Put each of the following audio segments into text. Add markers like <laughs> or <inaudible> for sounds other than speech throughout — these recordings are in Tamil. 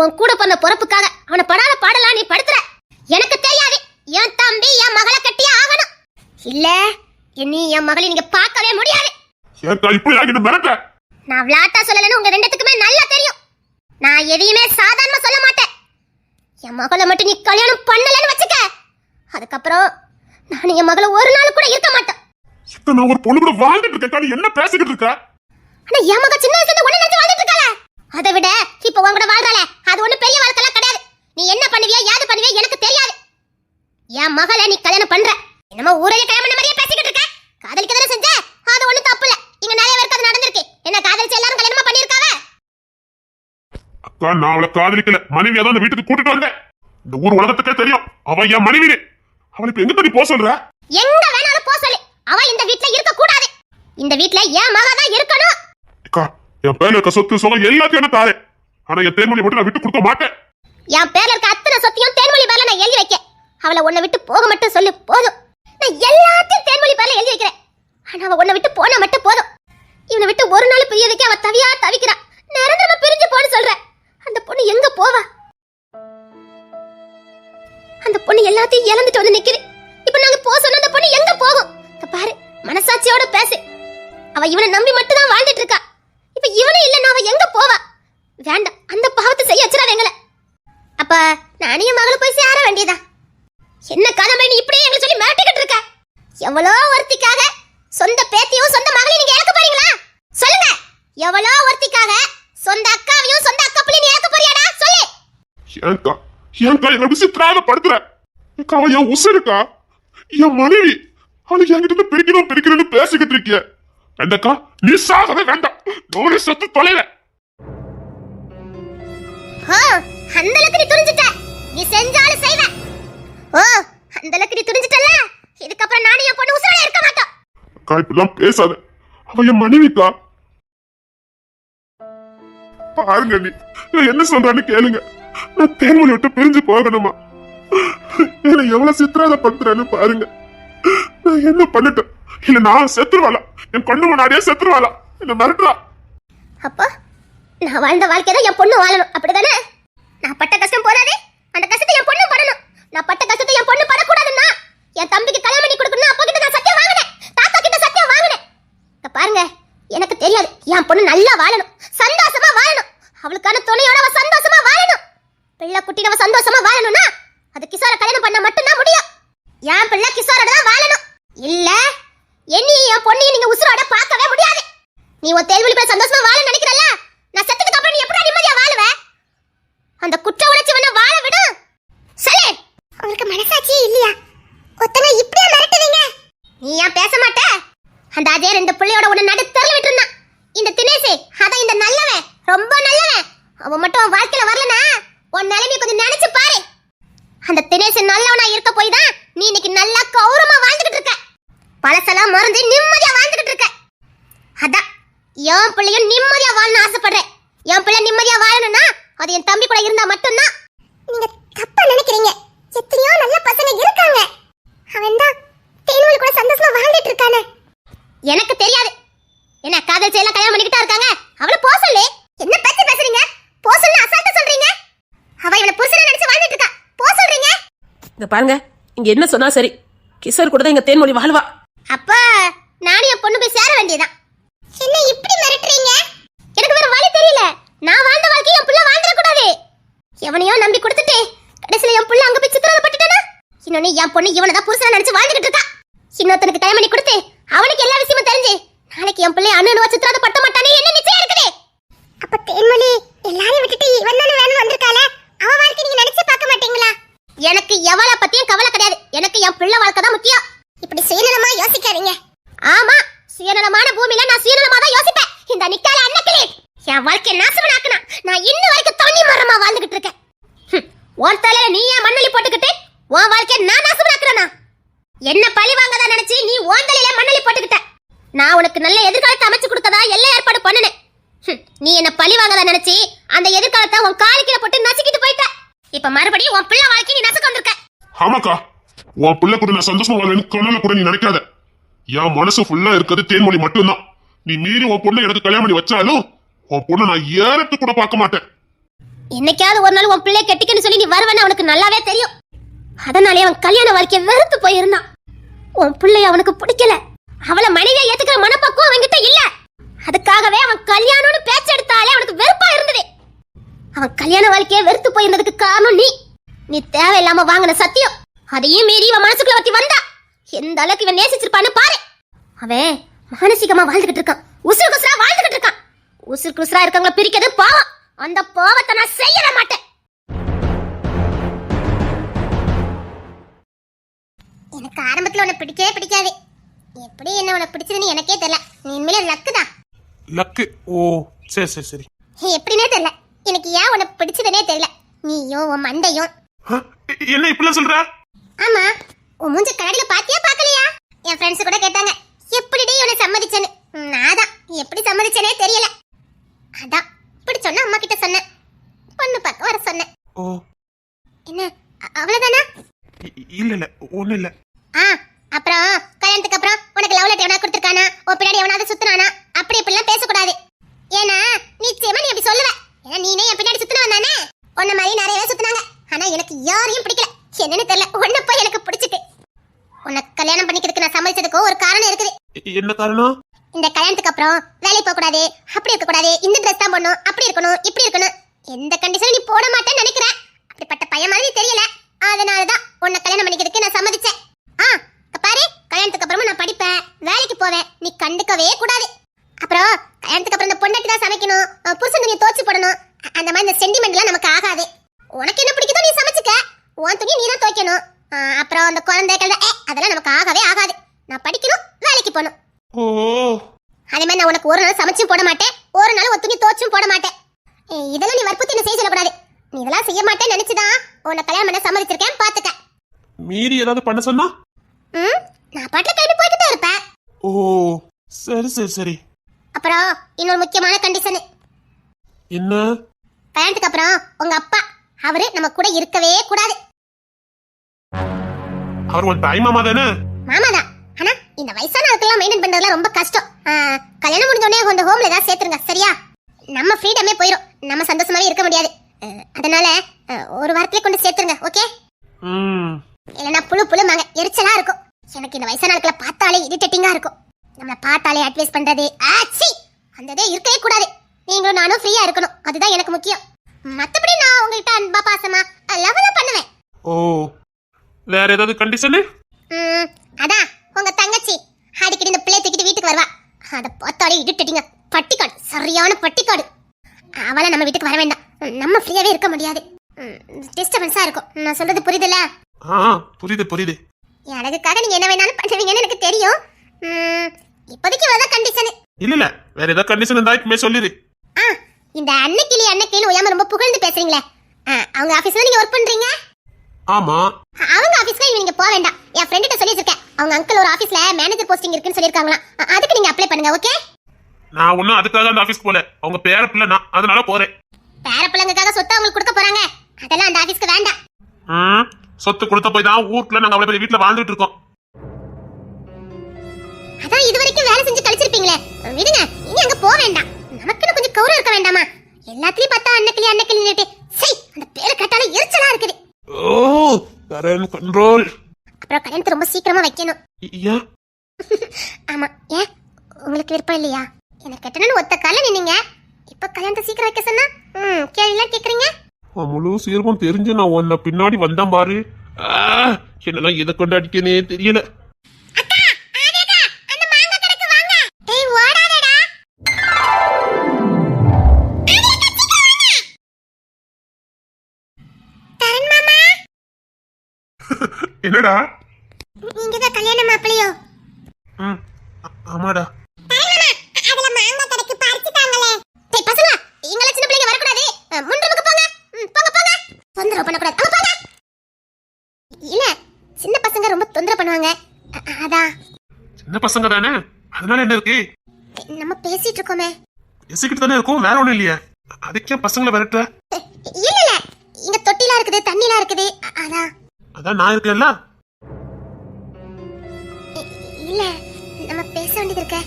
உன் கூட பிறந்த பொறப்புக்காக அவனை படாத பாடலாம் நீ படுத்துற? எனக்கு தெரியாது. என் தம்பி என் மகளை கட்டியே ஆகணும். இல்ல நீ என் மகளை நீங்க பார்க்கவே முடியாது. ஏக்கா இப்படி ஆகிட்டு மிரட்ட? நான் விளாட்டா சொல்லலன்னு உங்க ரெண்டுத்துக்குமே நல்லா தெரியும். நான் எதையுமே சாதாரணமா சொல்ல மாட்டேன். என் மகளை மட்டும் நீ கல்யாணம் பண்ணலன்னு வச்சுக்க. அதுக்கப்புறம் நான் என் மகளை ஒரு நாள் கூட இருக்க மாட்டேன். ஏக்கா நான் ஒரு பொண்ணு கூட வாழ்ந்துட்டு இருக்கேன். என்ன பேசிக்கிட்டு இருக்க? ஆனா என் மக சின்ன வயசுல ஒண்ணு நினைச்சு வாழ்ந்துட்டு இருக்காள. அதை விட இப்ப உன் கூட வாழ்றாளே அது ஒண்ணு பெரிய வாழ்க்கைலாம் கிடையாது. நீ என்ன பண்ணுவியா யாது பண்ணுவியா எனக்கு தெரியாது. என் மகளை நீ கல்யாணம் பண்ற. என்னமோ ஊரைய கல்யாணம் பண்ண மாதிரியே பேசிக்கிட்டு இருக்க. காதலிக்க தானே செஞ்ச? அது ஒண்ணு தப்பு இல்ல. இங்க நிறைய பேருக்கு அது நடந்திருக்கு. என்ன காதலிச்சு எல்லாரும் கல்யாணமா பண்ணிருக்காவ அக்கா நான் அவளை காதலிக்கல. மனைவியா தான் இந்த வீட்டுக்கு கூட்டிட்டு வந்தேன். இந்த ஊர் உலகத்துக்கே தெரியும். அவ என் மனைவி அவளை இப்ப எங்க தண்ணி போக சொல்ற? எங்க வேணாலும் போ சொல்லு. அவ இந்த வீட்ல இருக்க கூடாது இந்த வீட்ல என் மக தான் இருக்கணும். அக்கா என் பேர்ல இருக்க சொத்து சுகம் எல்லாத்தையும் தாரேன். ஆனா என் தேன்மொழி மட்டும் நான் விட்டு கொடுக்க மாட்டேன். என் பேர்ல இருக்க அத்தனை சொத்தையும் தேன்மொழி பேர்ல நான் எழுதி வைக்க அவளை உன்னை விட்டு போக மட்டும் சொல்லு போதும். நான் எல்லாத்தையும் தேன்மொழி பேர்ல எழுதி வைக்கிறேன். ஆனா அவ உன்னை விட்டு போனா மட்டும் போதும். இவனை விட்டு ஒரு நாள் பிரியதுக்கு அவ தவியா தவிக்கிறா. நிரந்தரமா பிரிஞ்சு போன்னு சொல்ற அந்த பொண்ணு எங்க போவா? அந்த பொண்ணு எல்லாத்தையும் இழந்துட்டு வந்து நிக்குது. இப்ப நாங்க போ சொன்ன அந்த பொண்ணு எங்க போகும்? பாரு மனசாட்சியோட பேசு. அவ இவனை நம்பி மட்டும் தான் வாழ்ந்துட்டு இருக்கா. இப்ப இவனும் இல்லைன்னா அவ எங்க போவா? வேண்டாம். அந்த பாவத்தை செய்ய வச்சிடாத எங்களை. அப்ப நானும் என் மகளை போய் சேர வேண்டியதா? என்ன கதை நீ இப்படியே எங்களை சொல்லி மிரட்டிக்கிட்டு இருக்க? எவ்வளோ ஒருத்திக்காக சொந்த பேத்தியும் சொந்த மகளையும் நீங்க இழக்க போறீங்களா? சொல்லுங்க. எவ்வளோ ஒருத்திக்காக சொந்த அக்காவையும் சொந்த அக்கா பிள்ளை நீ இழக்க போறியாடா? சொல்லு. ஏன்க்கா ஏன்க்கா என்ன விசித்திராக படுத்துற அக்கா என் உசருக்கா? என் மனைவி. அவளுக்கு என்கிட்ட பிரிக்கணும் பிரிக்கணும்னு பேசிக்கிட்டு இருக்கிய. வேண்டக்கா நீ சாகவே வேண்டாம். நானே செத்து தொலைவேன். அந்த அளவுக்கு நீ துணிஞ்சிட்ட. நீ செஞ்சாலும் செய்வ. ஓ அந்த அளவுக்கு நீ துணிஞ்சிட்டல இதுக்கப்புறம் நானும் என் பொண்ணு உசுரோட இருக்க மாட்டோம். அக்கா இப்படிலாம் பேசாத. அவ என் மனைவிக்கா? பாருங்க நீ நான் என்ன சொல்றான்னு கேளுங்க. நான் தேன்மொழி விட்டு பிரிஞ்சு போகணுமா? என்ன எவ்வளவு சித்திராத படுத்துறேன்னு பாருங்க. நான் என்ன பண்ணிட்டேன் இல்ல நான் செத்துருவாளா? என் கண்ணு முன்னாடியே செத்துருவாளா? என்ன மிரட்டுறா? அப்போ நான் வாழ்ந்த வாழ்க்கை தான் என் பொண்ணு வாழணும். அப்படிதானே? நான் பட்ட கஷ்டம் போதாதே? அந்த கஷ்டத்தை என் பொண்ணு படணும். நான் பட்ட கஷ்டத்தை என் பொண்ணு படக்கூடாதுன்னா என் தம்பிக்கு கல்யாணம் பண்ணி கொடுக்கணும் அப்பா கிட்ட நான் சத்தியம் வாங்கினேன். தாத்தா கிட்ட சத்தியம் வாங்கினேன். பாருங்க எனக்கு தெரியாது என் பொண்ணு நல்லா வாழணும் சந்தோஷமா வாழணும் அவளுக்கான துணையோட அவ சந்தோஷமா வாழணும் பிள்ளை குட்டியோட அவ சந்தோஷமா வாழணும்னா அது கிஷோர கல்யாணம் பண்ண மட்டும்தான் முடியும் என் பிள்ளை கிஷோரோட தான் வாழணும் இல்ல என்னையும் என் பொண்ணையும் நீங்க உசுரோட பார்க்கவே முடியாது நீ உன் தேர்வழி போய் சந்தோஷமா வாழ நினைக்கிறல்ல நான் செத்ததுக்கு அப்புறம் நீ எப்படி நிம்மதியா வாழுவ அந்த குற்ற உணர்ச்சி வேணா வாழ விடும் சொல்லு உங்களுக்கு மனசாட்சியே இல்லையா ஒத்தனை இப்படியே மிரட்டுவீங்க நீ ஏன் பேச மாட்ட அந்த அதே ரெண்டு பிள்ளையோட உன்னை நடு தெருல இந்த தினேசு அதான் இந்த நல்லவன். ரொம்ப நல்லவன். அவன் மட்டும் உன் வாழ்க்கையில வரலனா? உன் நிலைமையை கொஞ்சம் நினைச்சு பாரு. அந்த தினேசு நல்லவனா இருக்க போய் தான் நீ இன்னைக்கு நல்லா கௌரவமா வாழ்ந்துகிட்டு இருக்க. பழசெல்லாம் மறந்து நிம்மதியா வாழ்ந்துகிட்டு இருக்க. அதான் என் பிள்ளையும் நிம்மதியா வாழணும்னு ஆசைப்படுறேன். என் பிள்ளை நிம்மதியா வாழணும்னா அது என் தம்பி கூட இருந்தா மட்டும்தான். நீங்க தப்பா நினைக்கிறீங்க. எத்தனையோ நல்ல பசங்க இருக்காங்க. அவன் தான் தேனுவல் கூட சந்தோஷமா வாழ்ந்துட்டு இருக்கானே. எனக்கு தெரியாது. என்ன காதல் செய்யலாம் கல்யாணம் பண்ணிக்கிட்டா இருக்காங்க? அவளை போ சொல்லு. என்ன பேச்சு பேசுறீங்க? போ சொல்லு அசால்ட்டா சொல்றீங்க? அவ இவனை புருஷனை நினைச்சு வாழ்ந்துட்டு இருக்கா. போ சொல்றீங்க. இங்க பாருங்க இங்க என்ன சொன்னா சரி. கிஷோர் கூட தான் எங்க தேன்மொழி வாழ்வா. அப்ப நானும் என் பொண்ணு போய் சேர வேண்டியதான் என்ன இப்படி மிரட்டுறீங்க? எனக்கு வேற வழி தெரியல. நான் வாழ்ந்த வாழ்க்கை என் புள்ள வாழ்ந்துட கூடாது எவனையோ நம்பி கொடுத்துட்டு கடைசியில என் புள்ள அங்க போய் சித்திரவதை பட்டுட்டானா? இன்னொன்னு என் பொண்ணு இவனை தான் புருஷனா நினைச்சு வாழ்ந்துகிட்டு இருக்கா. இன்னொருத்தனுக்கு கல்யாணம் பண்ணி கொடுத்து அவனுக்கு எல்லா விஷயமும் தெரிஞ்சு. நாளைக்கு என் பிள்ளை அண்ணனுவா சித்திரவதை பட்ட மாட்டானே என்ன நிச்சயம் இருக்குது? அப்ப தேன்மொழி எல்லாரையும் விட்டுட்டு இவன் தானே வேணும் வந்திருக்காள? அவ வாழ்க்கை நீங்க நினைச்சு பார்க்க மாட்டீங்களா? எனக்கு எவளை பத்தியும் கவலை கிடையாது. எனக்கு என் பிள்ளை வாழ்க்கை தான் முக்கியம். இப்படி சுயநலமா யோசிக்காதீங்க. ஆமா சுயநலமான பூமியில நான் சுயநலமா தான் யோசிப்பேன். இந்த நிக்கால அன்னக்கிளி என் வாழ்க்கைய நாசமனாக்குனா நான் இன்ன வரைக்கும் தண்ணி மரமா வாழ்ந்துகிட்டு இருக்கேன். உன் தலையில நீ ஏன் மண்ணலி போட்டுக்கிட்டு உன் வாழ்க்கைய நான் நாசமனாக்குறேனா என்ன பழி வாங்கதா நினைச்சு நீ உன் தலையில மண்ணலி போட்டுக்கிட்ட. நான் உனக்கு நல்ல எதிர்காலத்தை அமைச்சு கொடுத்ததா எல்லா ஏற்பாடு பண்ணுனேன். நீ என்ன பழி வாங்கதா நினைச்சு அந்த எதிர்காலத்தை உன் காலிக்கீழ போட்டு நசுக்கிட்டு போயிட்ட. இப்ப மறுபடியும் உன் பிள்ளை வாழ்க்கை நீ நசுக்க வந்திருக்க. ஆமாக்கா உன் பிள்ளை கூட நான் சந்தோஷமா வாழ்வேன்னு கனவுல கூட நீ நினைக்காத. என் மனசு ஃபுல்லா இருக்கிறது தேன்மொழி மட்டும்தான். நீ மீறி உன் பொண்ணை எனக்கு கல்யாணம் பண்ணி வச்சாலும் உன் பொண்ணை நான் ஏறத்து கூட பார்க்க மாட்டேன். என்னைக்காவது ஒரு நாள் உன் பிள்ளைய கெட்டிக்கன்னு சொல்லி நீ வருவன்னு அவனுக்கு நல்லாவே தெரியும். அதனாலே அவன் கல்யாண வாழ்க்கைய வெறுத்து போயிருந்தான். உன் பிள்ளை அவனுக்கு பிடிக்கல. அவளை மனைவியை ஏத்துக்கிற மனப்பக்குவம் அவன்கிட்ட இல்ல. அதுக்காகவே அவன் கல்யாணம்னு பேச்சு எடுத்தாலே அவனுக்கு வெறுப்பா இருந்தது. அவன் கல்யாண வாழ்க்கைய வெறுத்து போயிருந்ததுக்கு காரணம் நீ. நீ தேவையில்லாம வாங்கின சத்தியம். அதையும் மீறி இவன் மனசுக்குள்ள வத்தி வந்தா. எந்த அளவுக்கு இவன் நேசிச்சிருப்பான்னு பாரு. அவன் மானசீகமா வாழ்ந்துகிட்டு இருக்கான். உசுறு குசுரா வாழ்ந்துகிட்டு இருக்கான். உசுறு குசுரா இருக்கவங்களை பிரிக்கிறது பாவம். அந்த பாவத்தை நான் செய்யற மாட்டேன். எனக்கு ஆரம்பத்துல உன்னை பிடிக்கவே பிடிக்காது. எப்படி என்ன உனக்கு பிடிச்சதுன்னு எனக்கே தெரியல. நீ உண்மையிலே லக்கு தான். லக்கு ஓ சரி சரி சரி. எப்படின்னே தெரியல. எனக்கு ஏன் உன்னை பிடிச்சதுனே தெரியல. நீயும் உன் மண்டையும் என்ன இப்படிலாம் சொல்ற? ஆமா உன் மூஞ்ச கண்ணாடியில பாத்தியா பாக்கலையா என் ஃப்ரெண்ட்ஸ் கூட கேட்டாங்க. எப்படிடி உன்னை சம்மதிச்சேன்னு. ம், நான்தான். எப்படி சம்மதிச்சேனே தெரியல. அதான் இப்படி சொன்ன அம்மா கிட்ட சொன்னேன். பொண்ணு பார்க்க வர சொன்னேன். ஓ. என்ன அவ்வளவுதானா? இல்ல இல்ல ஒண்ணு இல்ல. அப்புறம் கல்யாணத்துக்கு அப்புறம் உனக்கு லவ் லெட்டர் எவனா கொடுத்துருக்கானா? உன் பின்னாடி எவனாவது சுத்துனானா? அப்படி இப்படிலாம் பேசக்கூடாது. ஏன்னா நிச்சயமா நீ அப்படி சொல்லுவ. ஏன்னா நீனே என் பின்னாடி சுத்தினவன் தானே? உன்ன மாதிரி நிறைய பேர் சுத்துனாங்க. ஆனா எனக்கு யாரையும் பிடிக்கல. என்னன்னு தெரியல. உன்னை போய் எனக்கு பிடிச்சிட்டு. உன்னை கல்யாணம் பண்ணிக்கிறதுக்கு நான் சம்மதிச்சதுக்கும் ஒரு காரணம் இருக்குது. என்ன காரணம்? இந்த கல்யாணத்துக்கு அப்புறம் வேலைக்கு போக கூடாது அப்படி இருக்க கூடாது இந்த ட்ரெஸ் தான் போடணும் அப்படி இருக்கணும் இப்படி இருக்கணும். எந்த கண்டிஷனும் நீ போட மாட்டேன்னு நினைக்கிறேன் அப்படிப்பட்ட பையன் மாதிரி தெரியல. அதனால தான் உன்னை கல்யாணம் பண்ணிக்கிறதுக்கு நான் சம்மதிச்சேன். ஆ இங்க பாரு கல்யாணத்துக்கு அப்புறமா நான் படிப்பேன் வேலைக்கு போவேன். நீ கண்டுக்கவே கூடாது. அப்புறம் கல்யாணத்துக்கு அப்புறம் இந்த பொண்டாட்டி தான் சமைக்கணும். புருஷன் துணியை தோச்சு போடணும். அந்த மாதிரி இந்த சென்டிமெண்ட்லாம் நமக்கு ஆகாது. உனக்கு என்ன பிடிக்குதோ நீ சமைச்சுக்க. உன் துணி நீ தான் துவைக்கணும் அப்புறம் அந்த குழந்தைகள் ஏ அதெல்லாம் நமக்கு ஆகவே ஆகாது. நான் படிக்கணும் வேலைக்கு போகணும். அதே மாதிரி நான் உனக்கு ஒரு நாள் சமைச்சும் போட மாட்டேன். ஒரு நாள் ஒரு துணி தோச்சும் போட மாட்டேன். இதெல்லாம் நீ வற்புறுத்தி என்ன செய்ய சொல்லக்கூடாது. நீ இதெல்லாம் செய்ய மாட்டேன்னு நினைச்சுதான் உன்னை கல்யாணம் பண்ண சம்மதிச்சிருக்கேன் பாத்துக்க மீறி ஏதாவது பண்ண சொன்னா? ம் நான் பாட்டுல கைட்டு போய்கிட்டே ஓ சரி சரி சரி. அப்புறம் இன்னொரு முக்கியமான கண்டிஷன் என்ன? கல்யாணத்துக்கு அப்புறம் உங்க அப்பா அவரு நம்ம கூட இருக்கவே கூடாது. அவர் ஒரு தாய் மாமா தானே? மாமாதான் ஆனா இந்த வயசான ஆட்கள்லாம் மெயின்டைன் பண்றதுலாம் ரொம்ப கஷ்டம். ஆ, கல்யாணம் முடிஞ்ச உடனே அந்த ஹோம்ல ஏதாவது சேர்த்துருங்க சரியா? நம்ம ஃப்ரீடமே போயிடும் நம்ம சந்தோஷமாவே இருக்க முடியாது. அஹ், அதனால அஹ், ஒரு வாரத்திலே கொண்டு சேர்த்துருங்க ஓகே ம். இல்லைன்னா புழு புழுமாங்க எரிச்சலா இருக்கும். எனக்கு இந்த வயசான ஆட்களை பார்த்தாலே இரிட்டேட்டிங்கா இருக்கும். நம்மள பார்த்தாலே அட்வைஸ் பண்றது ஆச்சி அந்த இதே இருக்கவே கூடாது. நீங்களும் நானும் ஃப்ரீயா இருக்கணும். அதுதான் எனக்கு முக்கியம். மத்தபடி நான் உங்ககிட்ட அன்பா பாசமா லவ் தான் பண்ணுவேன். ஓ வேற ஏதாவது கண்டிஷனு ம், அதான் உங்க தங்கச்சி. அடிக்கடி இந்த பிள்ளை தூக்கிட்டு வீட்டுக்கு வருவா. அதை பார்த்தாலே இடிட்டுட்டீங்க பட்டிக்காடு சரியான பட்டிக்காடு. அவளை நம்ம வீட்டுக்கு வர வேண்டாம். நம்ம ஃப்ரீயாவே இருக்க முடியாது. டிஸ்டர்பன்ஸா இருக்கும். நான் சொல்றது புரியுதுல்ல? ஆ புரியுது புரியுது. என் அழகுக்காக நீங்க என்ன வேணாலும் பண்ணுவீங்கன்னு எனக்கு தெரியும். ம், இப்போதைக்கு இவ்வளவுதான் கண்டிஷன் இல்ல இல்ல. வேற ஏதாவது கண்டிஷன் இருந்தா இப்பமே சொல்லிடு. ஆ இந்த அன்னைக்கிளி அன்னைக்கிளி ஒய்யாம ரொம்ப புகழ்ந்து பேசுறீங்களே. அவங்க ஆபீஸ்ல நீங்க ஒர்க் பண்றீங்க? ஆமா. அவங்க ஆபீஸ்க்கு நீங்க போக வேண்டாம். என் ஃப்ரெண்ட்ட சொல்லி வச்சிருக்கேன் அவங்க அங்கிள் ஒரு ஆபீஸ்ல மேனேஜர் போஸ்டிங் இருக்குன்னு சொல்லிருக்காங்களாம் அதுக்கு நீங்க அப்ளை பண்ணுங்க ஓகே நான் ஒன்னும் அதுக்காக அந்த ஆபீஸ் போல. அவங்க பேர பிள்ளை நான். அதனால போறேன். பேர பிள்ளைங்களுக்காக சொத்து அவங்களுக்கு கொடுக்க போறாங்க. அதெல்லாம் அந்த ஆபீஸ்க்கு வேண்டாம். சொத்து கொடுத்த போய் தான் ஊருக்குள்ள நாங்க அவ்வளவு பெரிய வீட்டுல வாழ்ந்துட்டு இருக்கோம். அதான் இது வரைக்கும் வேலை செஞ்சு கழிச்சிருப்பீங்களே. விடுங்க. இனி அங்க போக வேண்டாம். நமக்குன்னு கொஞ்சம் கௌரவம் இருக்க வேண்டாமா? எல்லாத்துலயும் பார்த்தா அன்னக்கிளி அன்னக்கிளின்னுட்டு சை அந்த பேரை கேட்டாலே எரிச்சலா இருக்குது. ஓ கரண்ட் கண்ட்ரோல் அப்புறம் கல்யாணத்தை ரொம்ப சீக்கிரமா வைக்கணும். ஏன்? <laughs> ஆமா ஏன்? உங்களுக்கு விருப்பம் இல்லையா? எனக்கு கட்டணும்னு ஒத்த கால நின்னீங்க. இப்ப கல்யாணத்தை சீக்கிரம் வைக்க சொன்னா? ம் கேள்விலாம் கேக்குறீங்க? உன் முழு சீரமும் தெரிஞ்சு நான் உன்னை பின்னாடி வந்தேன் பாரு. என்னெல்லாம் எதை கொண்டு அடிக்கனே தெரியல. என்னடா? நீங்க தான் கல்யாண மாப்பிளையோ ஆமாடா அதுல மாங்கா கடைக்கு பறிச்சுட்டாங்களே டேய் பசங்களா இங்கள சின்ன பிள்ளைங்க வரக்கூடாது அஹ், முன் ரூமுக்கு போங்க ம், போங்க போங்க தொந்தரவு பண்ணக்கூடாது அங்க போங்க இல்ல சின்ன பசங்க ரொம்ப தொந்தரவு பண்ணுவாங்க அ- அதான் சின்ன பசங்க தானே அதனால என்ன இருக்கு? நம்ம பேசிட்டு இருக்கோமே. எசிக்கிட்டு தானே இருக்கும் வேற ஒண்ணும் இல்லையே. அதுக்கே பசங்களை விரட்டுற? இல்ல இல்ல. இங்க தொட்டிலாம் இருக்குது தண்ணிலாம் இருக்குது. அதான். அதான் நான் இருக்கேன்ல? இல்ல நம்ம பேச வேண்டியது இருக்க.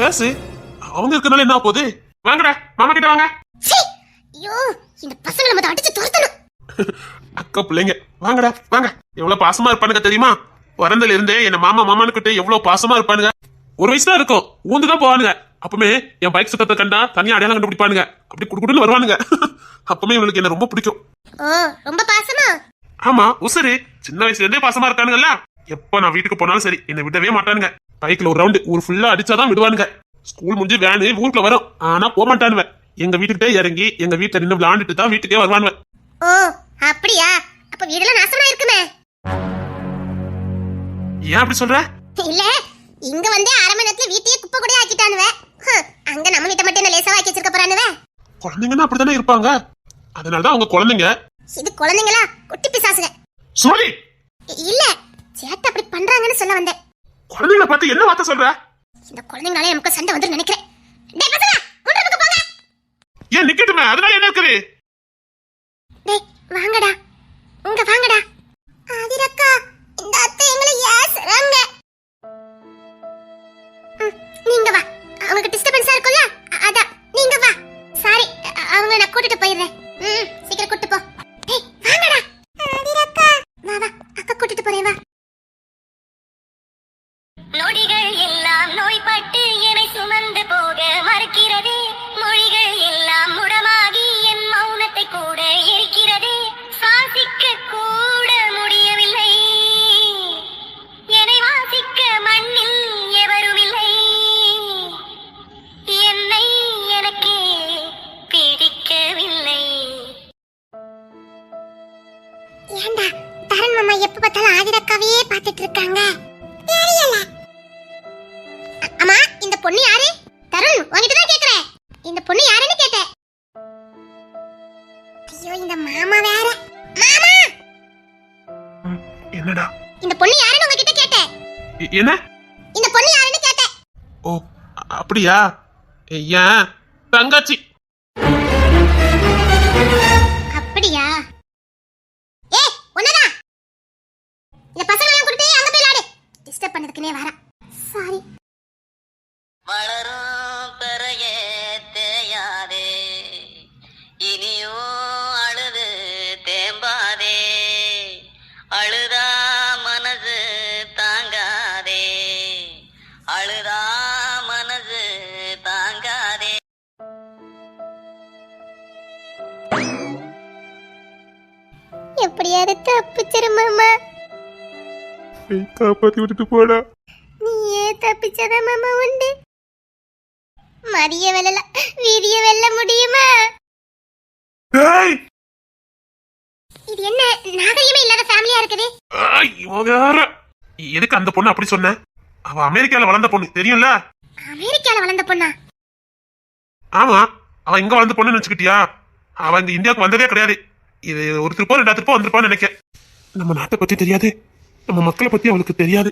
பேசு. அவங்க இருக்கனால என்ன போகுது? வாங்கடா மாமா கிட்ட வாங்க! ஐயோ இந்த பசங்களை மொத்தம் அடிச்சு துரத்தணும். அக்கா பிள்ளைங்க. வாங்கடா வாங்க. எவ்வளவு பாசமா இருப்பானுங்க தெரியுமா? பிறந்தல இருந்தே என்ன மாமா மாமானு கிட்ட எவ்வளவு பாசமா இருப்பானுங்க? ஒரு வயசு தான் இருக்கும். ஊந்து தான் போவானுங்க. அப்பவுமே என் பைக் சுத்தத்தை கண்டா தனியா அடையாளம் கண்டுபிடிப்பானுங்க. அப்படி குடுக்குடுன்னு வருவானுங்க. <laughs> அப்பவுமே இவனுக்கு என்ன ரொம்ப பிடிக்கும். ஓ ரொம்ப பாசமா? ஆமா உசரு சின்ன வயசுல இருந்தே பாசமா இருக்கானுங்கல்ல. எப்ப நான் வீட்டுக்கு போனாலும் சரி என்னை விடவே மாட்டானுங்க. பைக்ல ஒரு ரவுண்டு ஊர் ஃபுல்லா அடிச்சாதான் விடுவானுங்க. ஸ்கூல் முடிஞ்சு வேனு ஊருக்குள்ள வரும். ஆனா போக மாட்டானுவன். எங்க வீட்டுக்கிட்டே இறங்கி எங்க வீட்டுல நின்று விளையாண்டுட்டு தான் வீட்டுக்கே வருவானுவன். ஓ அப்படியா? அப்ப வீடெல்லாம் நாசமா இருக்குமே ஏன் அப்படி சொல்ற? இல்ல இங்க வந்து அரை மணி நேரத்துல வீட்டையே குப்பை கூட ஆக்கிட்டானுவ. அங்க நம்ம வீட்டை மட்டும் என்ன லேசா ஆக்கி வச்சிருக்க போறானுவ? குழந்தைங்கன்னா அப்படித்தானே இருப்பாங்க. அதனாலதான் அவங்க குழந்தைங்க. இது குழந்தைங்களா? குட்டி பிசாசுங்க. சுமதி இல்ல சேட்டை அப்படி பண்றாங்கன்னு சொல்ல வந்தேன். குழந்தைங்களை பார்த்து என்ன வார்த்தை சொல்ற? இந்த குழந்தைங்களாலே நமக்கு சண்டை வந்து நினைக்கிறேன். டேய் பசங்க முன்ன பக்கம் போங்க. ஏன் நிக்கட்டுமே? அதனால என்ன இருக்குது? டேய் வாங்கடா. இங்க வாங்கடா. ஆதிரக்கா இந்த அத்தை எங்களை ஏசுறாங்க. நீங்க வா. அவங்களுக்கு டிஸ்டர்பன்ஸா இருக்கும்ல அதான். நீங்க வா. சாரி அவங்க நான் கூட்டிட்டு போயிடுறேன். ம் சீக்கிரம் கூட்டிட்டு போ. ஏண்டா தரன் மாமா எப்ப பார்த்தாலும் ஆதிரக்காவையே பார்த்துட்டு இருக்காங்க? அம்மா இந்த பொண்ணு யாரு? தருண் உன்கிட்ட தான் கேக்குறேன். இந்த பொண்ணு யாருன்னு கேட்டேன். ஐயோ இந்த மாமா வேற. மாமா! என்னடா? இந்த பொண்ணு யாருன்னு உங்ககிட்ட கேட்டேன். என்ன? இந்த பொண்ணு யாருன்னு கேட்டேன். ஓ அப்படியா? ஏன்? தங்கச்சி. இந்த பசங்க எல்லாம் கொடுத்து அங்க போய் விளையாடு. டிஸ்டர்ப் பண்ணதுக்குனே வரேன் காப்பாத்தி விட்டுட்டு போடா. நீயே தப்பிச்சதா மாமா உண்டு. மதிய வெல்லல வீதிய வெல்ல முடியுமா? ஏய் இது என்ன நாகரிகமே இல்லாத ஃபேமிலியா இருக்குது? இவன் வேற. எதுக்கு அந்த பொண்ணு அப்படி சொன்ன? அவ அமெரிக்கால வளர்ந்த பொண்ணு தெரியும்ல? அமெரிக்கால வளர்ந்த பொண்ணா? ஆமா அவ இங்க வளர்ந்த பொண்ணு நினைச்சுக்கிட்டியா அவ இங்க இந்தியாவுக்கு வந்ததே கிடையாது. இது ஒரு திருப்போ ரெண்டா திருப்போ வந்திருப்பான்னு நினைக்க நம்ம நாட்டை பத்தி தெரியாது. நம்ம மக்களை பத்தி அவளுக்கு தெரியாது.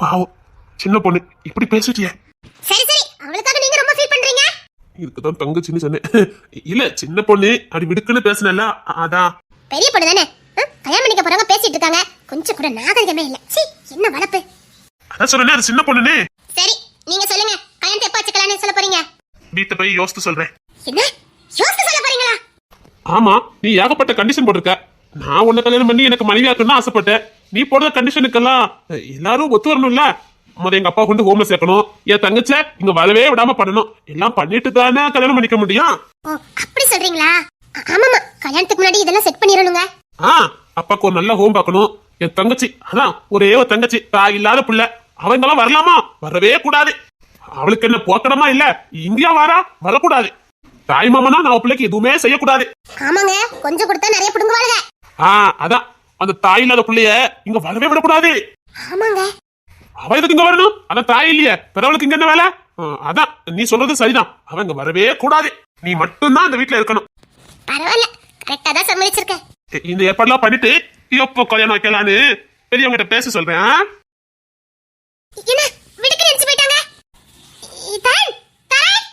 பாவம் சின்ன பொண்ணு இப்படி பேசிட்டியே? சரி சரி அவளுக்காக நீங்க ரொம்ப ஃபீல் பண்றீங்க? இதுக்குதான் தங்கச்சின்னு சொன்னேன். இல்ல சின்ன பொண்ணு அப்படி விடுக்குன்னு பேசினல அதான் பெரிய பொண்ணு தானே? கல்யாணம் பண்ணிக்க போறவங்க பேசிட்டு இருக்காங்க. கொஞ்சம் கூட நாகரிகமே இல்ல. சீ என்ன வளப்பு? அதான் சொன்னேனே அது சின்ன பொண்ணுன்னு. சரி நீங்க சொல்லுங்க. கல்யாணத்தை எப்ப வச்சுக்கலாம்னு சொல்ல போறீங்க? வீட்டை போய் யோசித்து சொல்றேன். என்ன? யோசிச்சு சொல்ல போறீங்களா? ஆமா நீ ஏகப்பட்ட கண்டிஷன் போட்டிருக்க. நான் உன்னை கல்யாணம் பண்ணி எனக்கு மனைவி ஆக்கணும்னு ஆசைப்பட்டேன். நீ போடுற கண்டிஷனுக்கெல்லாம் எல்லாரும் ஒத்து வரணும்ல? முத எங்க அப்பா கொண்டு ஹோம்ல சேர்க்கணும். என் தங்கச்ச இங்க வரவே விடாம பண்ணணும். எல்லாம் பண்ணிட்டு தானே கல்யாணம் பண்ணிக்க முடியும். ஓ அப்படி சொல்றீங்களா? ஆமாமா கல்யாணத்துக்கு முன்னாடி இதெல்லாம் செட் பண்ணிடணுங்க. ஆ அப்பாக்கு ஒரு நல்ல ஹோம் பார்க்கணும். என் தங்கச்சி அதான் ஒரே ஒரு தங்கச்சி தாய் இல்லாத புள்ள. அவங்கெல்லாம் வரலாமா? வரவே கூடாது. அவளுக்கு என்ன போக்கடமா இல்ல? இங்கேயா வாரா? வரக்கூடாது. தாய் மாமனா நான் பிள்ளைக்கு எதுவுமே செய்யக்கூடாது. ஆமாங்க கொஞ்சம் கொடுத்தா நிறைய பிடுங்குவாளுங்க. ஆ அதான். அந்த தாய் இல்லாத புள்ளைய இங்க வரவே விடக்கூடாது. ஆமாங்க. அவ எதுக்கு இங்க வரணும்? அதான் தாய் இல்லையே. பிறவளுக்கு இங்க என்ன வேலை? அதான். நீ சொல்றது சரிதான். அவன் இங்க வரவே கூடாது. நீ மட்டும்தான் அந்த வீட்டுல இருக்கணும். பரவாயில்ல. கரெக்டா தான் சம்மதிச்சிருக்கேன் இ- இந்த ஏற்பாடுலாம் பண்ணிட்டு எப்போ கல்யாணம் வைக்கலான்னு பெரியவங்கிட்ட பேச சொல்றேன்? என்ன? விடுக்கு நினைச்சு போயிட்டாங்க. இதான். தரேன்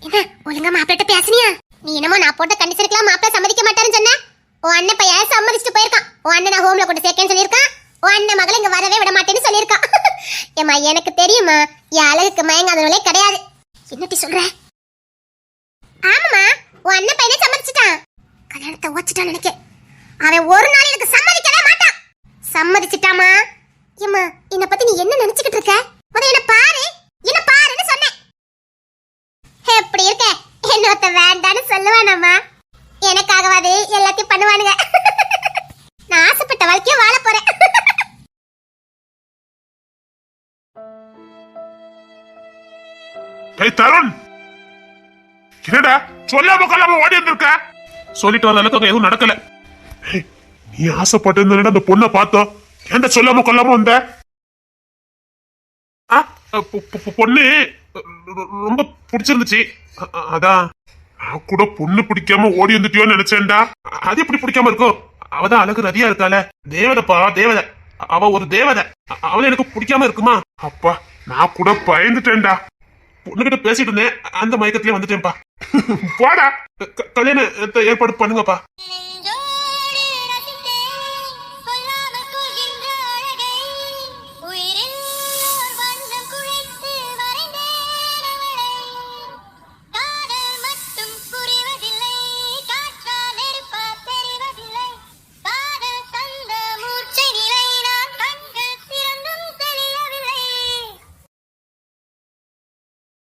என்ன ஒழுங்கா மாப்பிள்ளட்ட பேசுனியா? நீ என்னமோ நான் போட்ட கண்டிஷனுக்குலாம் மாப்பிள்ள சம்மதிக்க மாட்டாருன்னு சொன்ன. உன் அண்ணன் பையன் சம்மதிச்சுட்டு போயிருக்கான். உன் அண்ணன் நான் ஹோம்ல கொண்டு சேர்க்கேன்னு சொல்லியிருக்கான். உன் அண்ணன் மகளை இங்க வரவே விட மாட்டேன்னு சொல்லியிருக்கான். <laughs> ஏம்மா எனக்கு தெரியுமா என் அழகுக்கு மயங்காதவளே கிடையாது. என்னட்டி சொல்ற? ஆமாமா உன் அண்ணன் பையனே சம்மதிச்சிட்டான். கல்யாணத்தை வச்சுட்டான் நினைக்க அவன் ஒரு நாள் எனக்கு சம்மதிக்கவே மாட்டான். சம்மதிச்சிட்டாமா ஏமா என்னை பத்தி நீ என்ன நினைச்சுக்கிட்டு இருக்க? முத என்ன பாரு. என்ன பாருன்னு சொன்னேன். எப்படி இருக்க. என்னொத்த வேண்டான்னு சொல்லுவானம்மா. எனக்காகவாது எல்லாத்தையும் பண்ணுவானுங்க. நான் ஆசைப்பட்ட வாழ்க்கைய வாழ போறேன். தருண்! என்னடா? சொல்லாம ஓடி வந்திருக்க? சொல்லிட்டு வர அளவுக்கு எதுவும் நடக்கல. நீ ஆசைப்பட்டிருந்தா அந்த பொண்ணை பார்த்தோம் ஏன்டா சொல்லாம கொல்லாம வந்த? பொண்ணு ரொம்ப பிடிச்சிருந்துச்சு. அதான். நான் கூட பொண்ணு பிடிக்காம ஓடி வந்துட்டியோன்னு நினைச்சேன்டா. அது எப்படி பிடிக்காம இருக்கும் அவதான் அழகு ரதியா இருக்காள. தேவதப்பா தேவதை. அவ ஒரு தேவதை. அ- அவளை எனக்கு பிடிக்காம இருக்குமா? அப்பா நான் கூட பயந்துட்டேன்டா. பொண்ணுகிட்ட பேசிட்டு இருந்தேன். அந்த மயக்கத்திலே வந்துட்டேன்ப்பா. <laughs> போடா. க- கல்யாணத்தை ஏற்பாடு பண்ணுங்கப்பா.